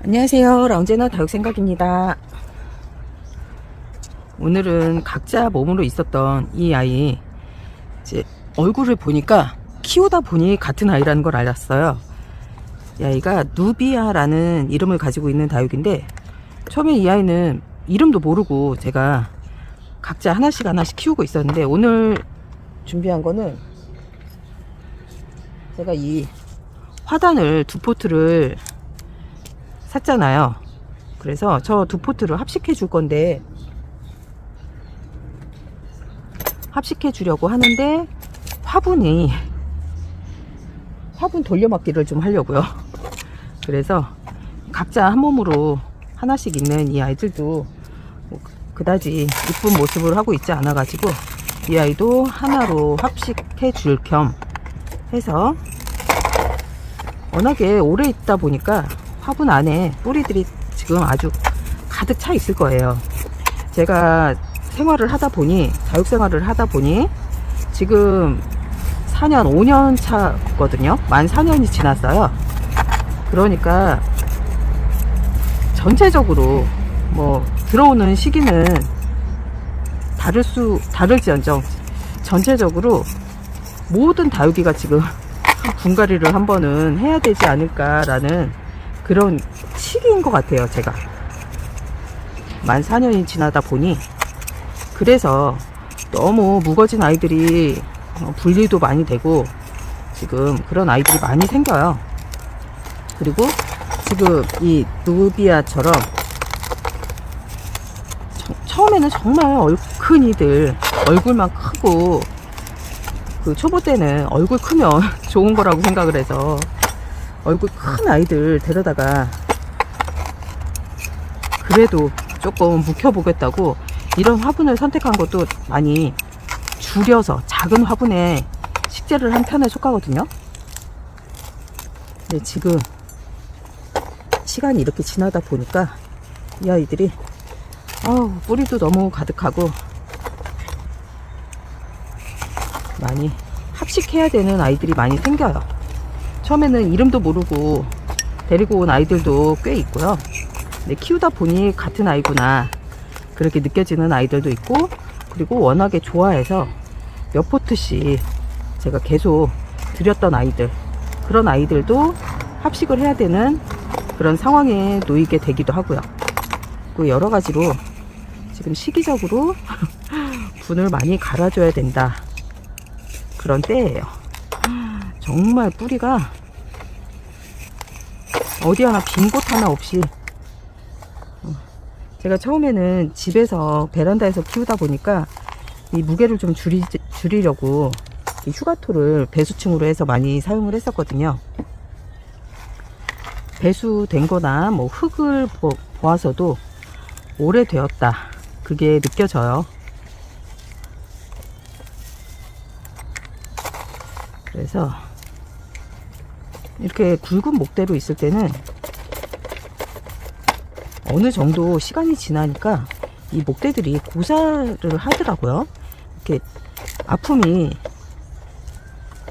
안녕하세요. 라운제너 다육생각입니다. 오늘은 각자 몸으로 있었던 이 아이, 이제 얼굴을 보니까 키우다 보니 같은 아이라는 걸 알았어요. 이 아이가 누비아라는 이름을 가지고 있는 다육인데, 처음에 이 아이는 이름도 모르고 제가 각자 하나씩 하나씩 키우고 있었는데, 오늘 준비한 거는 제가 이 화단을 두 포트를 샀잖아요. 그래서 저 두 포트를 합식해 줄 건데 합식해 주려고 하는데 화분이 화분 돌려막기를 좀 하려고요. 그래서 각자 한 몸으로 하나씩 있는 이 아이들도 뭐 그다지 이쁜 모습을 하고 있지 않아 가지고 이 아이도 하나로 합식해 줄 겸 해서 워낙에 오래 있다 보니까 화분 안에 뿌리들이 지금 아주 가득 차 있을 거예요. 제가 생활을 하다 보니, 다육 생활을 하다 보니, 지금 4년, 5년 차거든요. 만 4년이 지났어요. 그러니까, 전체적으로, 뭐, 들어오는 시기는 다를 수, 다를지언정, 전체적으로 모든 다육이가 지금 분갈이를 한 번은 해야 되지 않을까라는 그런 시기인 것 같아요, 제가. 만 4년이 지나다 보니, 그래서 너무 무거진 아이들이 어, 분리도 많이 되고, 지금 그런 아이들이 많이 생겨요. 그리고 지금 이 누비아처럼, 저- 처음에는 정말 얼큰이들, 얼굴만 크고, 그 초보 때는 얼굴 크면 좋은 거라고 생각을 해서, 얼굴 큰 아이들 데려다가 그래도 조금 묵혀보겠다고 이런 화분을 선택한 것도 많이 줄여서 작은 화분에 식재를 한 편에 속하거든요. 근데 지금 시간이 이렇게 지나다 보니까 이 아이들이 아우 뿌리도 너무 가득하고 많이 합식해야 되는 아이들이 많이 생겨요. 처음에는 이름도 모르고 데리고 온 아이들도 꽤 있고요. 근데 키우다 보니 같은 아이구나. 그렇게 느껴지는 아이들도 있고, 그리고 워낙에 좋아해서 몇 포트씩 제가 계속 드렸던 아이들, 그런 아이들도 합식을 해야 되는 그런 상황에 놓이게 되기도 하고요. 그 여러 가지로 지금 시기적으로 분을 많이 갈아줘야 된다. 그런 때예요. 정말 뿌리가 어디 하나 빈 곳 하나 없이 어, 제가 처음에는 집에서 베란다에서 키우다 보니까 이 무게를 좀 줄이, 줄이려고 이 휴가토를 배수층으로 해서 많이 사용을 했었거든요. 배수된 거나 뭐 흙을 보, 보아서도 오래되었다. 그게 느껴져요. 그래서 이렇게 굵은 목대로 있을 때는 어느 정도 시간이 지나니까 이 목대들이 고사를 하더라고요. 이렇게 아픔이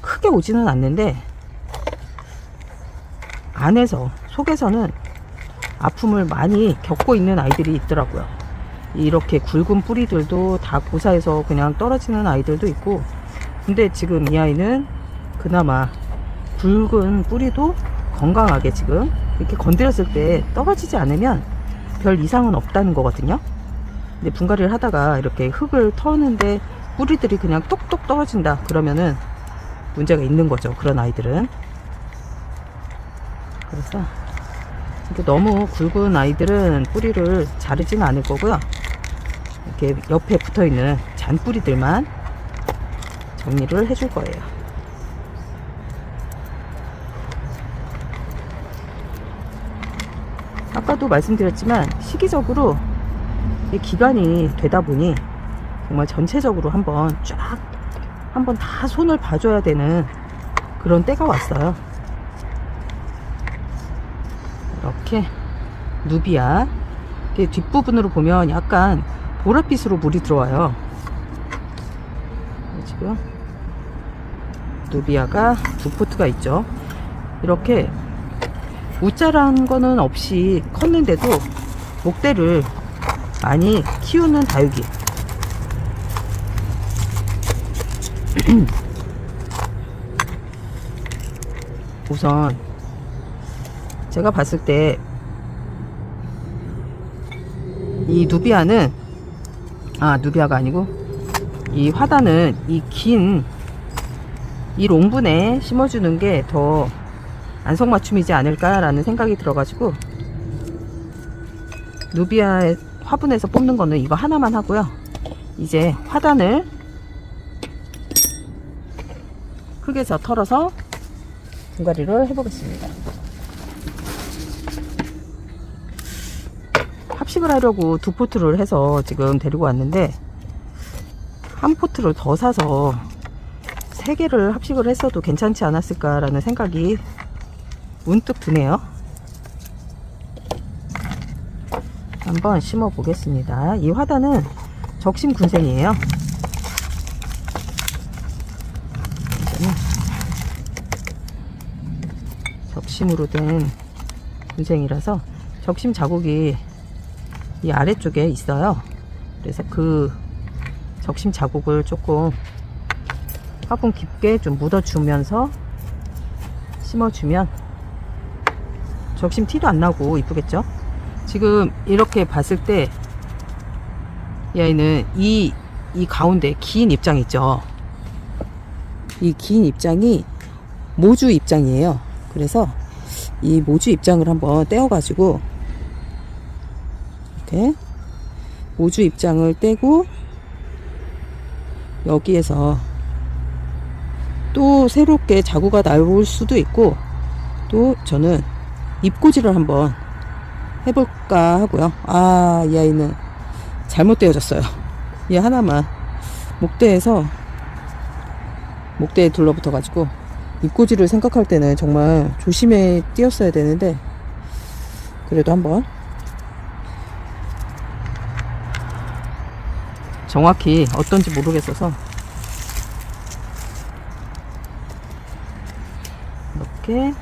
크게 오지는 않는데 안에서 속에서는 아픔을 많이 겪고 있는 아이들이 있더라고요. 이렇게 굵은 뿌리들도 다 고사해서 그냥 떨어지는 아이들도 있고 근데 지금 이 아이는 그나마 굵은 뿌리도 건강하게 지금 이렇게 건드렸을 때 떨어지지 않으면 별 이상은 없다는 거거든요. 근데 분갈이를 하다가 이렇게 흙을 터는데 뿌리들이 그냥 똑똑 떨어진다 그러면은 문제가 있는 거죠. 그런 아이들은. 그래서 이렇게 너무 굵은 아이들은 뿌리를 자르지는 않을 거고요. 이렇게 옆에 붙어 있는 잔뿌리들만 정리를 해줄 거예요. 아까도 말씀드렸지만 시기적으로 이 기간이 되다 보니 정말 전체적으로 한번 쫙 한번 다 손을 봐줘야 되는 그런 때가 왔어요. 이렇게 누비아 뒷부분으로 보면 약간 보랏빛으로 물이 들어와요. 지금 누비아가 두 포트가 있죠. 이렇게 우짜란 거는 없이 컸는데도 목대를 많이 키우는 다육이. 우선 제가 봤을 때 이 누비아는 아 누비아가 아니고 이 화단은 이 긴 이 롱분에 심어주는 게더 안성맞춤이지 않을까라는 생각이 들어가지고 누비아의 화분에서 뽑는 거는 이거 하나만 하고요. 이제 화단을 크게 저 털어서 분갈이를 해보겠습니다. 합식을 하려고 두 포트를 해서 지금 데리고 왔는데 한 포트를 더 사서 세 개를 합식을 했어도 괜찮지 않았을까라는 생각이 문득 드네요. 한번 심어 보겠습니다. 이 화단은 적심 군생이에요. 적심으로 된 군생이라서 적심 자국이 이 아래쪽에 있어요. 그래서 그 적심 자국을 조금 화분 깊게 좀 묻어주면서 심어주면 적심 티도 안 나고 이쁘겠죠? 지금 이렇게 봤을 때 이 아이는 이, 이 가운데 긴 입장 있죠? 이 긴 입장이 모주 입장이에요. 그래서 이 모주 입장을 한번 떼어가지고 이렇게 모주 입장을 떼고 여기에서 또 새롭게 자구가 나올 수도 있고 또 저는 입꼬지를 한번 해볼까 하고요. 아, 이 아이는 잘못 떼어졌어요. 얘 하나만 목대에서 목대에 둘러붙어가지고 입꼬지를 생각할 때는 정말 조심해 띄었어야 되는데 그래도 한번 정확히 어떤지 모르겠어서 이렇게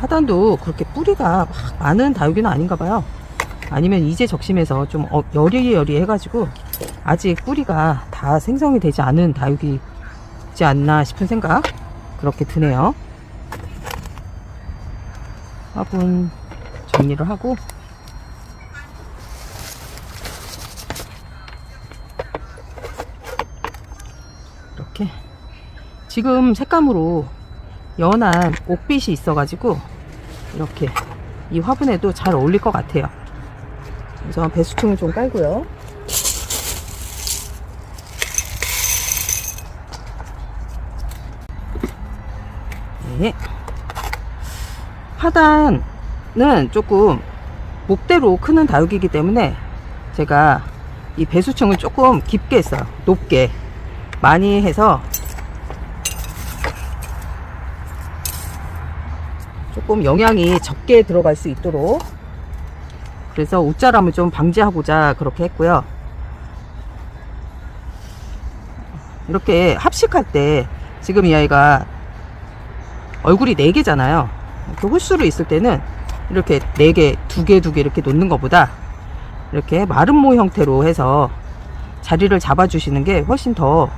하단도 그렇게 뿌리가 막 많은 다육이는 아닌가 봐요. 아니면 이제 적심해서 좀 어, 여리여리 해가지고 아직 뿌리가 다 생성이 되지 않은 다육이지 않나 싶은 생각 그렇게 드네요. 화분 정리를 하고 이렇게 지금 색감으로 연한 옥빛이 있어가지고 이렇게 이 화분에도 잘 어울릴 것 같아요. 그래서 배수충을 좀 깔고요. 네. 하단은 조금 목대로 크는 다육이기 때문에 제가 이 배수층을 조금 깊게 했어요. 높게. 많이 해서 조금 영양이 적게 들어갈 수 있도록 그래서 웃자람을 좀 방지하고자 그렇게 했고요. 이렇게 합식할 때 지금 이 아이가 얼굴이 4개잖아요. 이렇게 홀수로 있을 때는 이렇게 4개, 2개, 2개 이렇게 놓는 것보다 이렇게 마른 모 형태로 해서 자리를 잡아주시는 게 훨씬 더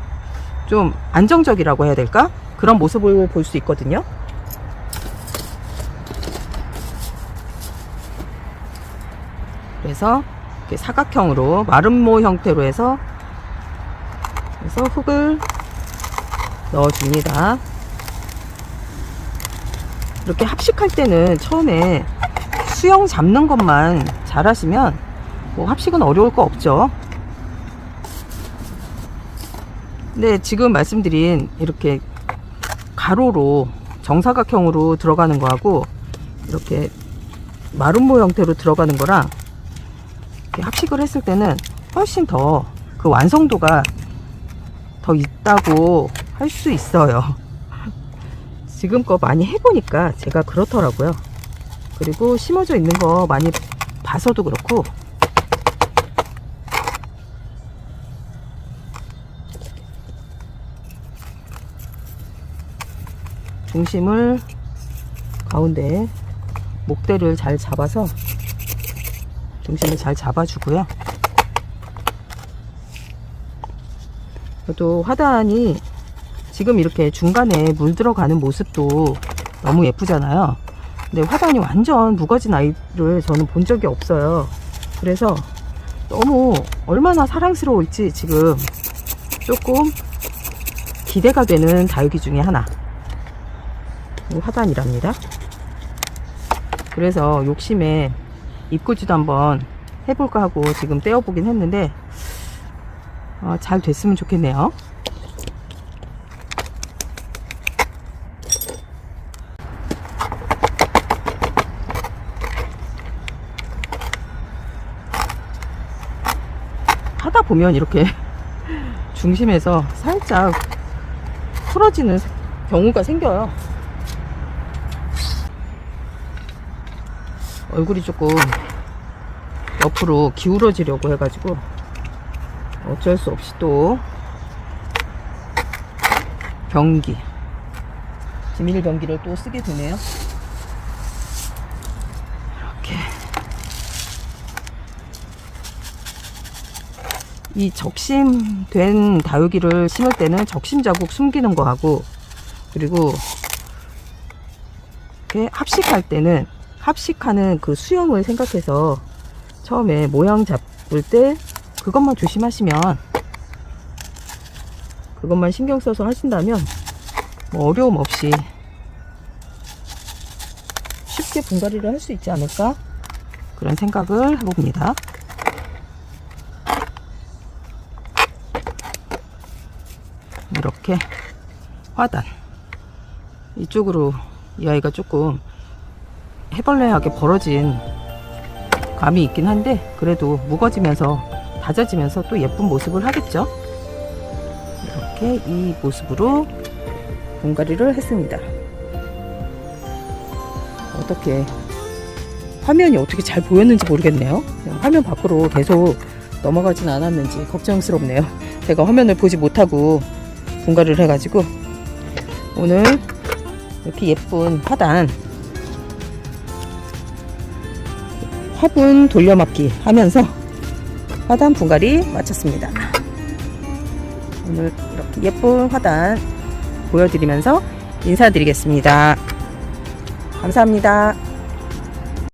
좀 안정적이라고 해야 될까? 그런 모습을 볼 수 있거든요. 그래서 이렇게 사각형으로 마름모 형태로 해서 그래서 흙을 넣어줍니다. 이렇게 합식할 때는 처음에 수영 잡는 것만 잘하시면 뭐 합식은 어려울 거 없죠. 근데 지금 말씀드린 이렇게 가로로 정사각형으로 들어가는 거하고 이렇게 마름모 형태로 들어가는 거랑 합식을 했을 때는 훨씬 더 그 완성도가 더 있다고 할 수 있어요. 지금껏 많이 해보니까 제가 그렇더라고요. 그리고 심어져 있는 거 많이 봐서도 그렇고 중심을 가운데 목대를 잘 잡아서 중심을 잘 잡아주고요. 또 화단이 지금 이렇게 중간에 물 들어가는 모습도 너무 예쁘잖아요. 근데 화단이 완전 무거진 아이를 저는 본 적이 없어요. 그래서 너무 얼마나 사랑스러울지 지금 조금 기대가 되는 다육이 중에 하나. 이 화단이랍니다. 그래서 욕심에 입구지도 한번 해볼까 하고 지금 떼어보긴 했는데 어, 잘 됐으면 좋겠네요. 하다 보면 이렇게 중심에서 살짝 풀어지는 경우가 생겨요. 얼굴이 조금 옆으로 기울어지려고 해가지고 어쩔 수 없이 또 변기 비밀 변기를 또 쓰게 되네요. 이렇게 이 적심된 다육이를 심을 때는 적심 자국 숨기는 거 하고 그리고 이렇게 합식할 때는 합식하는 그 수영을 생각해서 처음에 모양 잡을 때 그것만 조심하시면 그것만 신경 써서 하신다면 뭐 어려움 없이 쉽게 분갈이를 할 수 있지 않을까 그런 생각을 해봅니다. 이렇게 화단 이쪽으로 이 아이가 조금 해벌레하게 벌어진 감이 있긴 한데 그래도 무거지면서 다져지면서 또 예쁜 모습을 하겠죠? 이렇게 이 모습으로 분갈이를 했습니다. 어떻게 화면이 어떻게 잘 보였는지 모르겠네요. 화면 밖으로 계속 넘어가진 않았는지 걱정스럽네요. 제가 화면을 보지 못하고 분갈이를 해가지고 오늘 이렇게 예쁜 화단 화분 돌려막기 하면서 화단 분갈이 마쳤습니다. 오늘 이렇게 예쁜 화단 보여드리면서 인사드리겠습니다. 감사합니다.